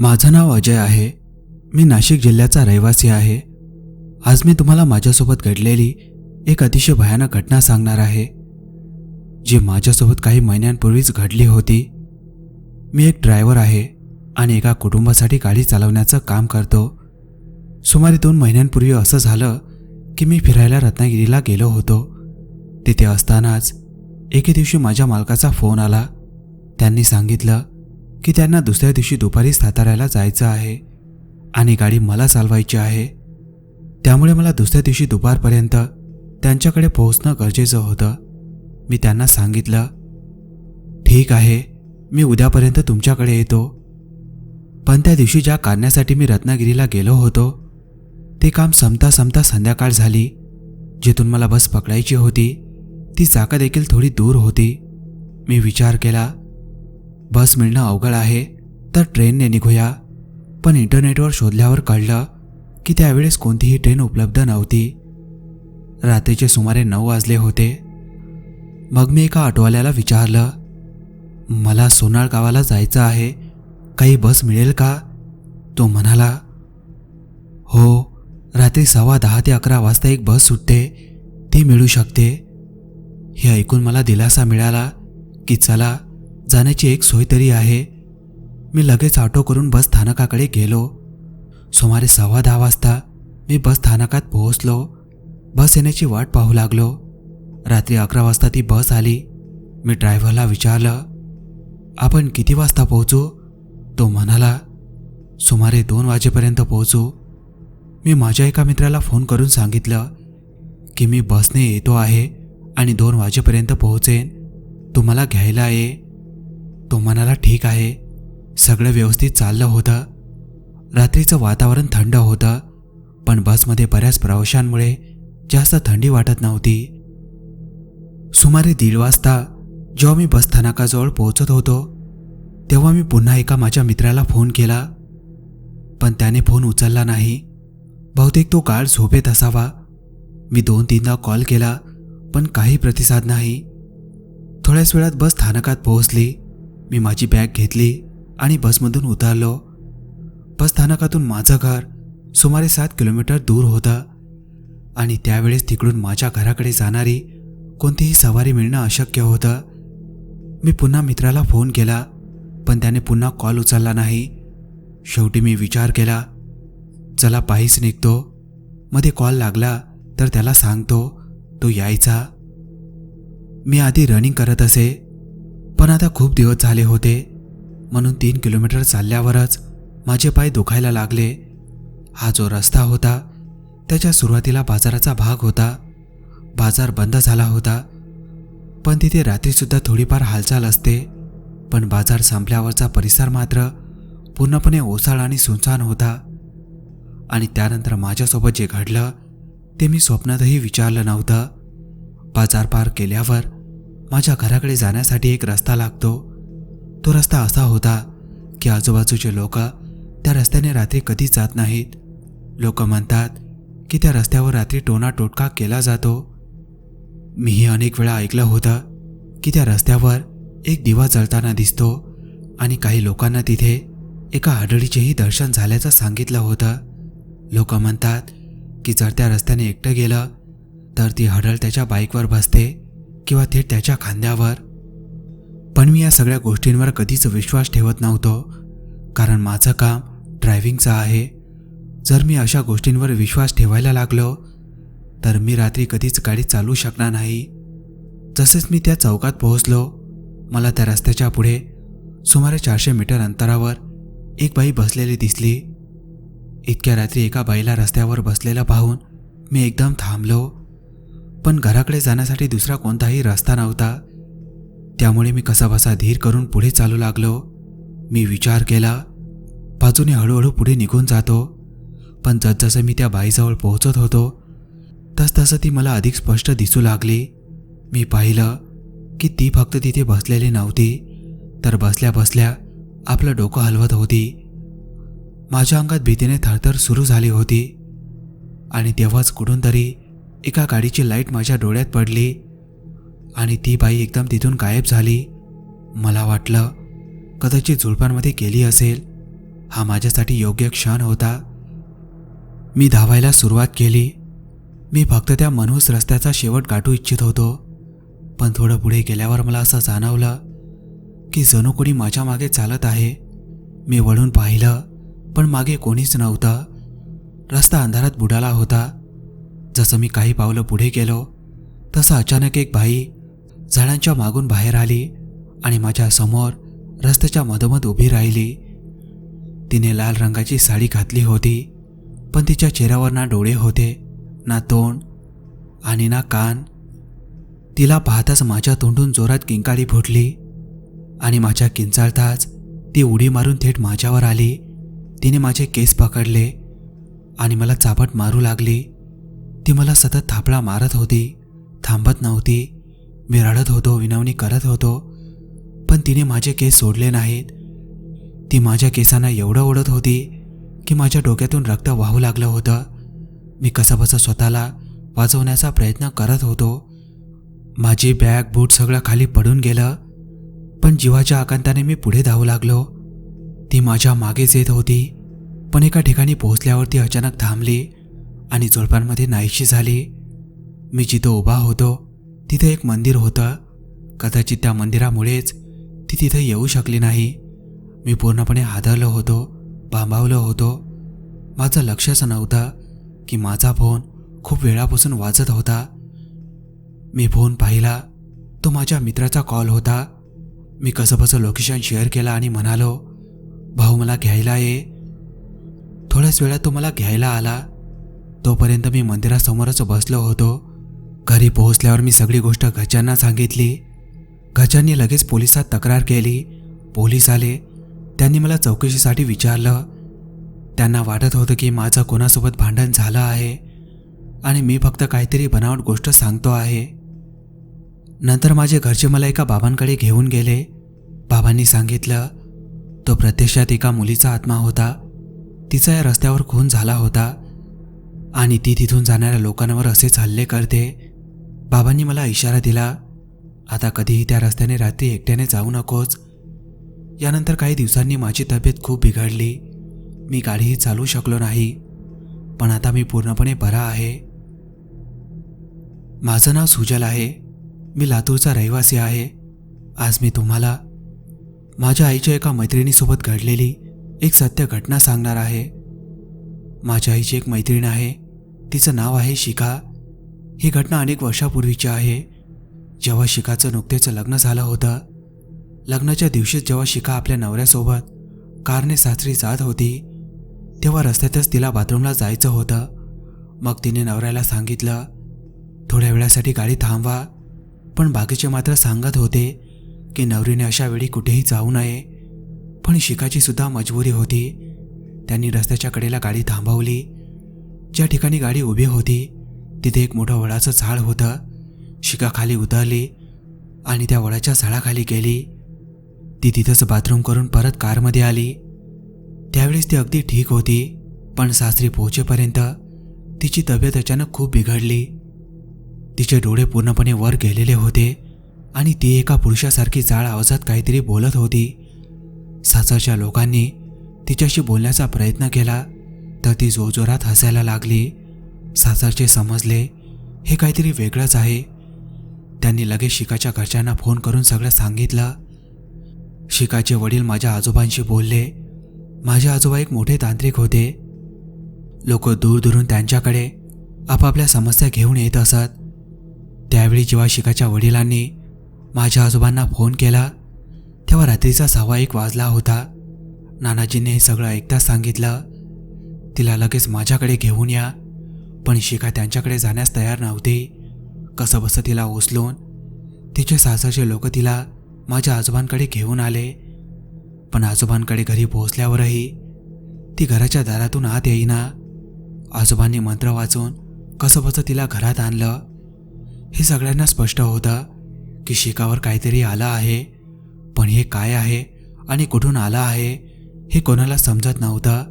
माझं नाव अजय आहे. मी नाशिक जिल्ह्याचा रहिवासी आहे. आज मी तुम्हाला माझ्यासोबत घडलेली एक अतिशय भयानक घटना सांगणार आहे. जी माझ्यासोबत काही महिन्यांपूर्वीच घडली होती. मी एक ड्रायव्हर आहे आणि एका कुटुंबासाठी गाडी चालवण्याचं काम करतो. सुमारे दोन महिन्यांपूर्वी असं झालं की मी फिरायला रत्नागिरीला गेलो होतो. तिथे असतानाच एके दिवशी माझ्या मालकाचा फोन आला. त्यांनी सांगितलं की त्यांना दुसऱ्या दिवशी दुपारी साताऱ्याला जायचं आहे आणि गाडी मला चालवायची आहे. त्यामुळे मला दुसऱ्या दिवशी दुपारपर्यंत त्यांच्याकडे पोहोचणं गरजेचं होतं. मी त्यांना सांगितलं ठीक आहे मी उद्यापर्यंत तुमच्याकडे येतो. पण त्या दिवशी ज्या कारण्यासाठी मी रत्नागिरीला गेलो होतो ते काम संपता संपता संध्याकाळ झाली. जिथून मला बस पकडायची होती ती जागा देखील थोडी दूर होती. मी विचार केला बस मिळणं अवघड आहे तर ट्रेनने निघूया. पण इंटरनेटवर शोधल्यावर कळलं की त्यावेळेस कोणतीही ट्रेन उपलब्ध नव्हती. रात्रीचे सुमारे नऊ वाजले होते. मग मी एका ऑटोवाल्याला विचारलं मला सोनाळ गावाला जायचं आहे. काही बस मिळेल का? तो म्हणाला हो रात्री सव्वा दहा ते अकरा वाजता एक बस सुटते. ती मिळू शकते. हे ऐकून मला दिलासा मिळाला की चला जाण्याची एक सोय तरी आहे. मी लगेच ऑटो करून बस स्थानकाकडे गेलो. सुमारे सव्वा दहा वाजता मी बस स्थानकात पोहोचलो. बस येण्याची वाट पाहू लागलो. रात्री अकरा वाजता ती बस आली. मी ड्रायव्हरला विचारलं आपण किती वाजता पोहोचू? तो म्हणाला सुमारे दोन वाजेपर्यंत पोहोचू. मी माझ्या एका मित्राला फोन करून सांगितलं की मी बसने येतो आहे आणि दोन वाजेपर्यंत पोहोचेन. तुम्हाला घ्यायला ये. तो म्हणाला ठीक आहे. सगळं व्यवस्थित चाललं होतं. रात्रीचं वातावरण थंड होतं पण बसमध्ये बऱ्याच प्रवाशांमुळे जास्त थंडी वाटत नव्हती. सुमारे दीड वाजता जेव्हा मी बसस्थानकाजवळ पोहोचत होतो तेव्हा मी पुन्हा एका माझ्या मित्राला फोन केला. पण त्याने फोन उचलला नाही. बहुतेक तो काळ झोपेत असावा. मी दोन तीनदा कॉल केला पण काही प्रतिसाद नाही. थोड्याच वेळात बस स्थानकात पोहोचली. मी माझी बॅग घेतली आणि बसमधून उतरलो. बस स्थानकातून माझं घर सुमारे सात किलोमीटर दूर होतं आणि त्यावेळेस तिकडून माझ्या घराकडे जाणारी कोणतीही सवारी मिळणं अशक्य होतं. मी पुन्हा मित्राला फोन केला पण त्याने पुन्हा कॉल उचलला नाही. शेवटी मी विचार केला चला पायीच निघतो. मध्ये कॉल लागला तर त्याला सांगतो तो यायचा. मी आधी रनिंग करत असे पण आता खूप दिवस झाले होते. म्हणून तीन किलोमीटर चालल्यावरच माझे पाय दुखायला लागले. हा जो रस्ता होता त्याच्या सुरुवातीला बाजाराचा भाग होता. बाजार बंद झाला होता. पण तिथे रात्रीसुद्धा थोडीफार हालचाल असते. पण बाजार संपल्यावरचा परिसर मात्र पूर्णपणे ओसाळ आणि सुनसान होता. आणि त्यानंतर माझ्यासोबत जे घडलं ते मी स्वप्नातही विचारलं नव्हतं. बाजार पार केल्यावर माझ्या घराकडे जाण्यासाठी एक रस्ता लागतो. तो रस्ता असा होता की आजूबाजूचे लोक त्या रस्त्याने रात्री कधीच जात नाहीत. लोक म्हणतात की त्या रस्त्यावर रात्री टोना टोटका केला जातो. मीही अनेक वेळा ऐकलं होतं की त्या रस्त्यावर एक दिवा जळताना दिसतो आणि काही लोकांना तिथे एका आडळीचेही दर्शन झाल्याचं सांगितलं होतं. लोक म्हणतात की जर त्या रस्त्याने एकटं गेलं तर ती हडळ त्याच्या बाईकवर बसते किंवा थेट त्याच्या खांद्यावर? पण मी या सगळ्या गोष्टींवर कधीच विश्वास ठेवत नव्हतो. कारण माझं काम ड्रायव्हिंगचं आहे. जर मी अशा गोष्टींवर विश्वास ठेवायला लागलो तर मी रात्री कधीच गाडी चालवू शकणार नाही. तसेच मी त्या चौकात पोहोचलो मला त्या रस्त्याच्या पुढे सुमारे चारशे मीटर अंतरावर एक बाई बसलेली दिसली. इतक्या रात्री एका बाईला रस्त्यावर बसलेला पाहून मी एकदम थांबलो. पण घराकडे जाण्यासाठी दुसरा कोणताही रस्ता नव्हता. त्यामुळे मी कसाबसा धीर करून पुढे चालू लागलो. मी विचार केला बाजूने हळूहळू पुढे निघून जातो. पण जसजसं मी त्या बाईजवळ पोहोचत होतो तसतसं ती मला अधिक स्पष्ट दिसू लागली. मी पाहिलं की ती फक्त तिथे बसलेली नव्हती तर बसल्या बसल्या आपलं डोकं हलवत होती. माझ्या अंगात भीतीने थरथर सुरू झाली होती. आणि तेव्हाच कुठून तरी एका गाडीची लाइट माझ्या डोळ्यात पडली आणि ती बाई एकदम तिथून गायब झाली. मला वाटलं कदाचित झुडपांमध्ये गेली असेल. हा माझ्यासाठी योग्य क्षण होता. मी धावायला सुरुवात केली. मी फक्त त्या मनहूस रस्त्याचा शेवट गाठू इच्छित होतो. पण थोडं पुढे गेल्यावर मला असं जाणवलं की जणू कोणी माझ्या मागे चालत आहे. मी वळून पाहिलं पण मागे कोणीच नव्हतं. रस्ता अंधारात बुडाला होता. जसं मी काही पावलं पुढे गेलो तसं अचानक एक बाई झाडांच्या मागून बाहेर आली आणि माझ्यासमोर रस्त्याच्या मधोमध उभी राहिली. तिने लाल रंगाची साडी घातली होती पण तिच्या चेहऱ्यावर ना डोळे होते ना तोंड आणि ना कान. तिला पाहताच माझ्या तोंडून जोरात किंकाळी फुटली आणि माझ्या किंचाळताच ती उडी मारून थेट माझ्यावर आली. तिने माझे केस पकडले आणि मला चापट मारू लागली. ती मला सतत थापळा मारत होती थांबत नव्हती. मी रडत होतो विनवणी करत होतो पण तिने माझे केस सोडले नाहीत. ती माझ्या केसांना एवढं ओढत होती की माझ्या डोक्यातून रक्त वाहू लागलं होतं. मी कसंबसं स्वतःला वाचवण्याचा प्रयत्न करत होतो. माझी बॅग बूट सगळं खाली पडून गेलं पण जीवाच्या आकांताने मी पुढे धावू लागलो. ती माझ्या मागेच येत होती पण एका ठिकाणी पोहोचल्यावर ती अचानक थांबली. आणि जोडपांमध्ये नाहीशी झाली. मी जिथं उभा होतो तिथं एक मंदिर होतं. कदाचित त्या मंदिरामुळेच ती तिथं येऊ शकली नाही. मी पूर्णपणे हादरलो होतो बांबावलो होतो. माझं लक्षच नव्हतं की माझा फोन खूप वेळापासून वाजत होता. मी फोन पाहिला तो माझ्या मित्राचा कॉल होता. मी कसंबसं लोकेशन शेअर केलं आणि म्हणालो भाऊ मला घ्यायला ये. थोड्याच वेळात तो मला घ्यायला आला. तोपर्यंत मी मंदिरासमोरच बसलो होतो. घरी पोहोचल्यावर मी सगळी गोष्ट घरच्यांना सांगितली. घरच्यांनी लगेच पोलिसात तक्रार केली. पोलीस आले. त्यांनी मला चौकशीसाठी विचारलं. त्यांना वाटत होतं की माझं कोणासोबत भांडण झालं आहे आणि मी फक्त काहीतरी बनावट गोष्ट सांगतो आहे. नंतर माझे घरचे मला एका बाबांकडे घेऊन गेले. बाबांनी सांगितलं तो प्रत्यक्षात एका मुलीचा आत्मा होता. तिचा या रस्त्यावर खून झाला होता. आणि ती तिथून जाणाऱ्या लोकांवर असेच हल्ले करते. बाबांनी मला इशारा दिला आता कधीही त्या रस्त्याने रात्री एकट्याने जाऊ नकोस. यानंतर काही दिवसांनी माझी तब्येत खूप बिघडली. मी गाडीही चालू शकलो नाही पण आता मी पूर्णपणे बरा आहे. माझं नाव सुजल आहे. मी लातूरचा रहिवासी आहे. आज मी तुम्हाला माझ्या आईच्या एका मैत्रिणीसोबत घडलेली एक सत्य घटना सांगणार आहे. माझ्या आईची एक मैत्रीण आहे. तिचं नाव आहे शिखा. ही घटना अनेक वर्षापूर्वीची आहे. जेव्हा शिखाचं नुकतेच लग्न झालं होतं लग्नाच्या दिवशीच जेव्हा शिखा आपल्या नवऱ्यासोबत कारने सासरी जात होती तेव्हा रस्त्यातच तिला बाथरूमला जायचं होतं. मग तिने नवऱ्याला सांगितलं थोड्या वेळासाठी गाडी थांबवा पण बाकीचे मात्र सांगत होते की नवरीने अशा वेळी कुठेही जाऊ नये. पण शिकाची सुद्धा मजबुरी होती. त्यांनी रस्त्याच्या कडेला गाडी थांबवली. ज्या ठिकाणी गाडी उभी होती तिथे एक मोठं वडाचं झाड होतं. शिका खाली उतरली आणि त्या वडाच्या झाडाखाली गेली. ती तिथंच बाथरूम करून परत कारमध्ये आली. त्यावेळेस ती अगदी ठीक होती पण सासरी पोहोचेपर्यंत तिची तब्येत अचानक खूप बिघडली. तिचे डोळे पूर्णपणे वर गेलेले होते आणि ती एका पुरुषासारखी जाळ आवाजात काहीतरी बोलत होती. सासरच्या लोकांनी तिच्याशी बोलण्याचा प्रयत्न केला तर ती जोरजोरात हसायला लागली. सासरचे समजले हे काहीतरी वेगळंच आहे. त्यांनी लगेच शिकाच्या घरच्यांना फोन करून सगळं सांगितलं. शिकाचे वडील माझ्या आजोबांशी बोलले माझे आजोबा एक मोठे तांत्रिक होते. लोक दूरदूरून त्यांच्याकडे आपापल्या समस्या घेऊन येत असत. त्यावेळी जेव्हा शिकाच्या वडिलांनी माझ्या आजोबांना फोन केला तेव्हा रात्रीचा सव्वा एक वाजला होता. नानाजींनी हे सगळं ऐकताच सांगितलं. तिला लगेच माझ्याकडे घेऊन या. पण शिका त्यांच्याकडे जाण्यास तयार नव्हती. कसं बसं तिला उचलून तिचे सासरचे लोक तिला माझ्या आजोबांकडे घेऊन आले. पण आजोबांकडे घरी पोहोचल्यावरही ती घराच्या दारातून आत येईना. आजोबांनी मंत्र वाचून कसं बसं तिला घरात आणलं. हे सगळ्यांना स्पष्ट होतं की शिकावर काहीतरी आलं आहे. पण हे काय आहे आणि कुठून आलं आहे? हे कोणाला समजत नव्हतं.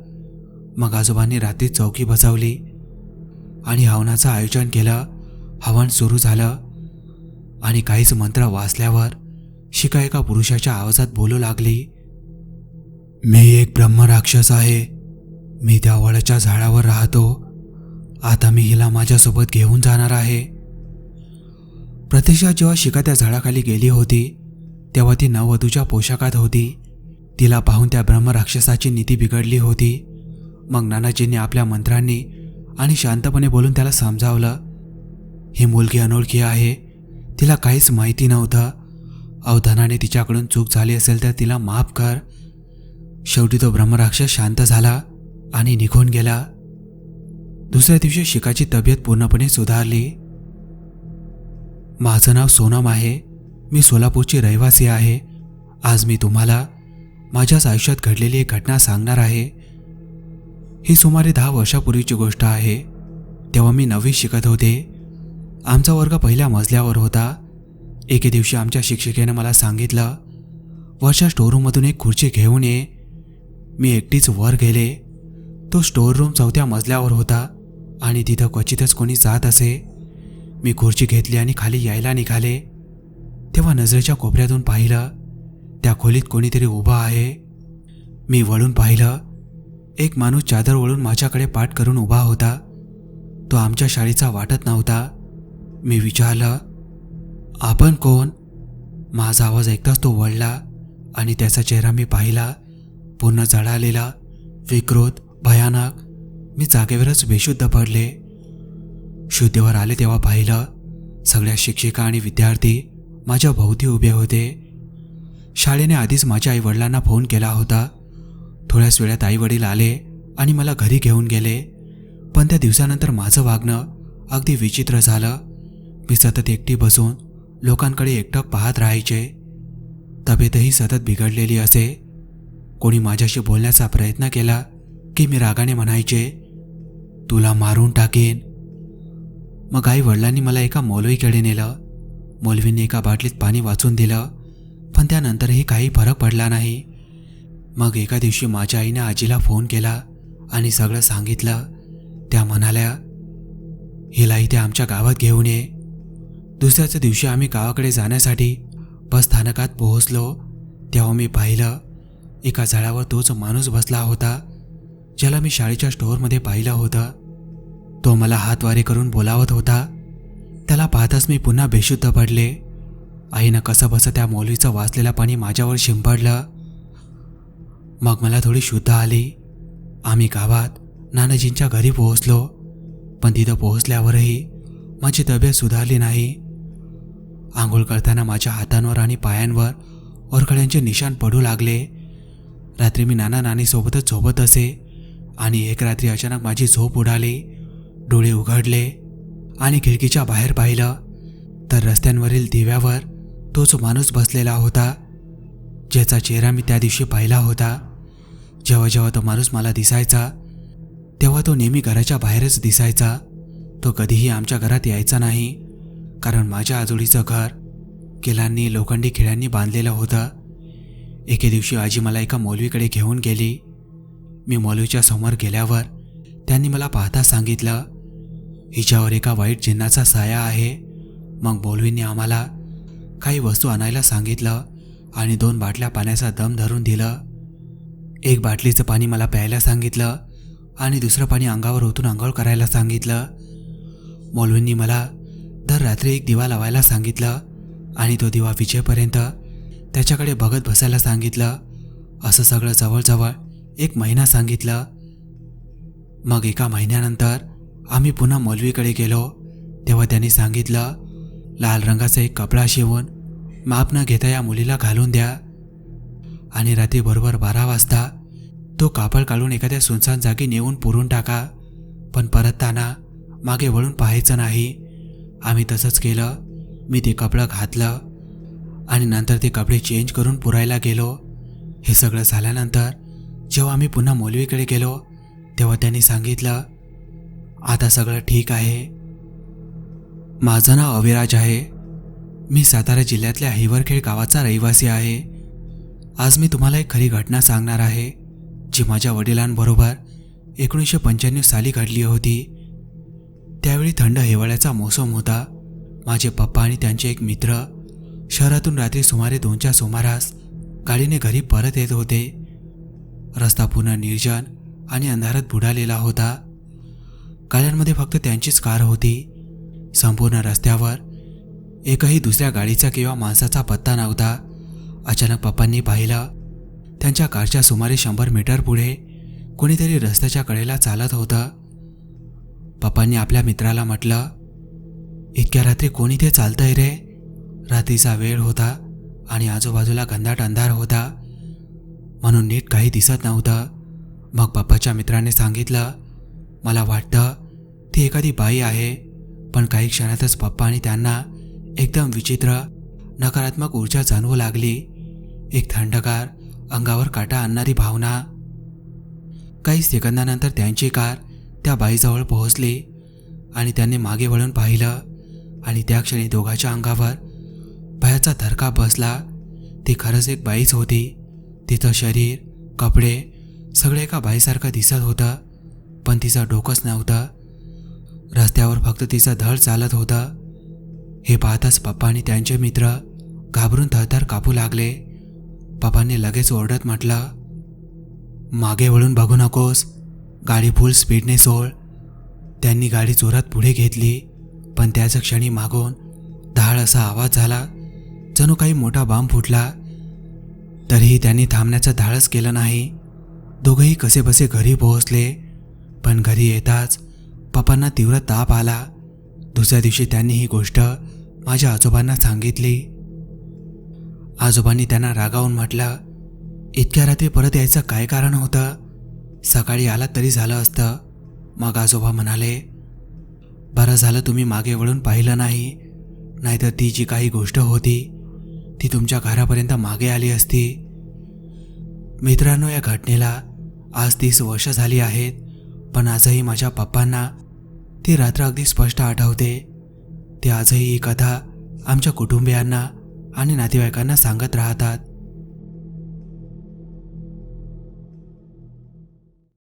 मग आजोबांनी रात्री चौकी बसवली आणि हवनाचं आयोजन केलं. हवन सुरू झालं आणि काहीच मंत्र वाचल्यावर शिका एका पुरुषाच्या आवाजात बोलू लागली. मी एक ब्रह्मराक्षस आहे. मी त्या वडाच्या झाडावर राहतो. आता मी हिला माझ्यासोबत घेऊन जाणार आहे. प्रत्यक्षात जेव्हा शिका त्या झाडाखाली गेली होती तेव्हा ती नववधूच्या पोशाखात होती. तिला पाहून त्या ब्रह्मराक्षसाची नीती बिघडली होती. मग नानाजींनी आपल्या मंत्रांनी आणि शांतपणे बोलून त्याला समजावलं. ही मुलगी अनोळखी आहे. तिला काहीच माहिती नव्हतं. अवधानाने तिच्याकडून चूक झाली असेल तर तिला माफ कर. शेवटी तो ब्रह्मराक्षस शांत झाला आणि निघून गेला. दुसऱ्या दिवशी शिकाची तब्येत पूर्णपणे सुधारली. माझं नाव सोनम आहे. मी सोलापूरची रहिवासी आहे. आज मी तुम्हाला माझ्याच आयुष्यात घडलेली एक घटना सांगणार आहे. ही सुमारे दहा वर्षापूर्वीची गोष्ट आहे. तेव्हा मी नववी शिकत होते. आमचा वर्ग पहिल्या मजल्यावर होता. एके दिवशी आमच्या शिक्षिकेनं मला सांगितलं वरच्या स्टोरूममधून एक खुर्ची घेऊन ये. मी एकटीच वर गेले. तो स्टोअर रूम चौथ्या मजल्यावर होता आणि तिथं क्वचितच कोणी जात असे. मी खुर्ची घेतली आणि खाली यायला निघाले. तेव्हा नजरेच्या कोपऱ्यातून पाहिलं त्या खोलीत कोणीतरी उभा आहे? मी वळून पाहिलं. एक माणूस चादर वळून माझ्याकडे पाठ करून उभा होता. तो आमच्या शाळेचा वाटत नव्हता. मी विचारलं आपण कोण? माझा आवाज ऐकताच तो वळला आणि त्याचा चेहरा मी पाहिला. पूर्ण जळालेला विकृत भयानक. मी जागेवरच बेशुद्ध पडले. शुद्धीवर आले तेव्हा पाहिलं सगळ्या शिक्षिका आणि विद्यार्थी माझ्या भोवती उभे होते. शाळेने आधीच माझ्या आईवडिलांना फोन केला होता. थोड्याच वेळात आईवडील आले आणि मला घरी घेऊन गेले. पण त्या दिवसानंतर माझं वागणं अगदी विचित्र झालं. मी सतत एकटी बसून लोकांकडे एकटक पाहत राहायचे. तब्येतही सतत बिघडलेली असे. कोणी माझ्याशी बोलण्याचा प्रयत्न केला की मी रागाने म्हणायचे तुला मारून टाकेन. मग आई वडिलांनी मला एका मौलवीकडे नेलं. मौलवींनी एका बाटलीत पाणी वाचून दिलं. पण त्यानंतरही काही फरक पडला नाही. मग एका दिवशी माझ्या आईने आजीला फोन केला आणि सगळं सांगितलं. त्या म्हणाल्या हिला इथे आमच्या गावात घेऊन ये. दुसऱ्याच दिवशी आम्ही गावाकडे जाण्यासाठी बस स्थानकात पोहोचलो. तेव्हा मी पाहिलं एका झाडावर तोच माणूस बसला होता ज्याला मी शाळेच्या स्टोअरमध्ये पाहिलं होतं. तो मला हातवारे करून बोलावत होता. त्याला पाहताच मी पुन्हा बेशुद्ध पडले. आईनं कसं बसं त्या मौलवीचं वाचलेलं पाणी माझ्यावर शिंपडलं. मग मला थोडी शुद्ध आली. आम्ही गावात नानाजींच्या घरी पोहोचलो. पण तिथं पोहोचल्यावरही माझी तब्येत सुधारली नाही. आंघोळ करताना माझ्या हातांवर आणि पायांवर ओरखड्यांचे निशाण पडू लागले. रात्री मी नाना नानीसोबतच झोपत असे आणि एक रात्री अचानक माझी झोप उडाली. डोळे उघडले आणि खिडकीच्या बाहेर पाहिलं. तर रस्त्यांवरील दिव्यावर तोच माणूस बसलेला होता ज्याचा चेहरा मी त्या दिवशी पाहिला होता. जेव्हा जेव्हा तो माणूस मला दिसायचा तेव्हा तो नेहमी घराच्या बाहेरच दिसायचा. तो कधीही आमच्या घरात यायचा नाही कारण माझ्या आजोळीचं घर किलांनी लोखंडी खिळ्यांनी बांधलेलं होतं. एके दिवशी आजी मला एका मौलवीकडे घेऊन गेली. मी मौलवीच्या समोर गेल्यावर त्यांनी मला पाहता सांगितलं हिच्यावर एका वाईट चिन्हाचा साया आहे. मग मौलवींनी आम्हाला काही वस्तू आणायला सांगितलं आणि दोन बाटल्या पाण्याचा दम धरून दिलं. एक बाटलीचं पाणी मला प्यायला सांगितलं आणि दुसरं पाणी अंगावर ओतून आंघोळ करायला सांगितलं. मौलवींनी मला दर रात्री एक दिवा लावायला सांगितलं आणि तो दिवा विजेपर्यंत त्याच्याकडे बघत बसायला सांगितलं. असं सगळं जवळजवळ एक महिना सांगितलं. मग एका महिन्यानंतर आम्ही पुन्हा मौलवीकडे गेलो. तेव्हा त्यांनी सांगितलं लाल रंगाचा एक कपडा शिवून माप न घेता या मुलीला घालून द्या. आणि रात्री बरोबर बारा वाजता तो कापड काढून एखाद्या सुनसान जागी नेऊन पुरून टाका. पण परतताना मागे वळून पाहायचं नाही. आम्ही तसंच केलं. मी ते कपडं घातलं आणि नंतर ते कपडे चेंज करून पुरायला गेलो. हे सगळं झाल्यानंतर जेव्हा आम्ही पुन्हा मौलवीकडे गेलो तेव्हा त्यांनी सांगितलं आता सगळं ठीक आहे. माझं नाव अविराज आहे. मी सातारा जिल्ह्यातल्या हिवरखेड गावाचा रहिवासी आहे. आज मी तुम्हाला एक खरी घटना सांगणार आहे जी माझ्या वडिलांबरोबर एकोणीसशे पंच्याण्णव साली घडली होती. त्यावेळी थंड हिवाळ्याचा मोसम होता. माझे पप्पा आणि त्यांचे एक मित्र शहरातून रात्री सुमारे दोनच्या सुमारास गाडीने घरी परत येत होते. रस्ता पूर्ण निर्जन आणि अंधारात बुडालेला होता. गाड्यांमध्ये फक्त त्यांचीच कार होती. संपूर्ण रस्त्यावर एकही दुसऱ्या गाडीचा किंवा माणसाचा पत्ता नव्हता. अचानक पप्पांनी पाहिलं त्यांच्या कारच्या सुमारे शंभर मीटर पुढे कोणीतरी रस्त्याच्या कडेला चालत होतं. पप्पांनी आपल्या मित्राला म्हटलं इतक्या रात्री कोणी ते चालतंय रे? रात्रीचा वेळ होता आणि आजूबाजूला घनदाट अंधार होता. म्हणून नीट काही दिसत नव्हतं. मग पप्पाच्या मित्राने सांगितलं मला वाटतं ती एखादी बाई आहे. पण काही क्षणातच पप्पा आणि त्यांना एकदम विचित्र नकारात्मक ऊर्जा जाणवू लागली. एक थंडगार अंगावर काटा आणणारी भावना. काही सेकंदानंतर त्यांची कार त्या बाईजवळ पोहोचली आणि त्यांनी मागे वळून पाहिलं आणि त्या क्षणी दोघांच्या अंगावर भयाचा धरका बसला. ती खरंच एक बाईच होती. तिचं शरीर कपडे सगळे एका बाईसारखं दिसत होतं पण तिचं डोकंच नव्हतं. रस्त्यावर फक्त तिचा धड चालत होता. हे पाहताच पप्पा आणि त्यांचे मित्र घाबरून थरथर कापू लागले. पप्पांनी लगेच ओरडत म्हटलं मागे वळून बघू नकोस गाडी फुल स्पीडने सोड. त्यांनी गाडी जोरात पुढे घेतली पण त्याच क्षणी मागून धाड असा आवाज झाला जणू काही मोठा बांब फुटला. तरीही त्यांनी थांबण्याचं धाडच केलं नाही. दोघंही कसेबसे घरी पोहोचले पण घरी येताच पप्पांना तीव्र ताप आला. दुसऱ्या दिवशी त्यांनी ही गोष्ट माझ्या आजोबांना सांगितली. आजोबांनी त्यांना रागावून म्हटलं इतक्या रात्री परत यायचं काय कारण होतं? सकाळी आलात तरी झालं असतं. मग आजोबा म्हणाले बरं झालं तुम्ही मागे वळून पाहिलं नाही. नाहीतर ती जी काही गोष्ट होती ती तुमच्या घरापर्यंत मागे आली असती. मित्रांनो या घटनेला आज तीस वर्ष झाली आहेत. पण आजही माझ्या पप्पांना ती रात्र अगदी स्पष्ट आठवते. ते आजही ही कथा आमच्या कुटुंबियांना आणि नातेवाईकांना सांगत राहतात.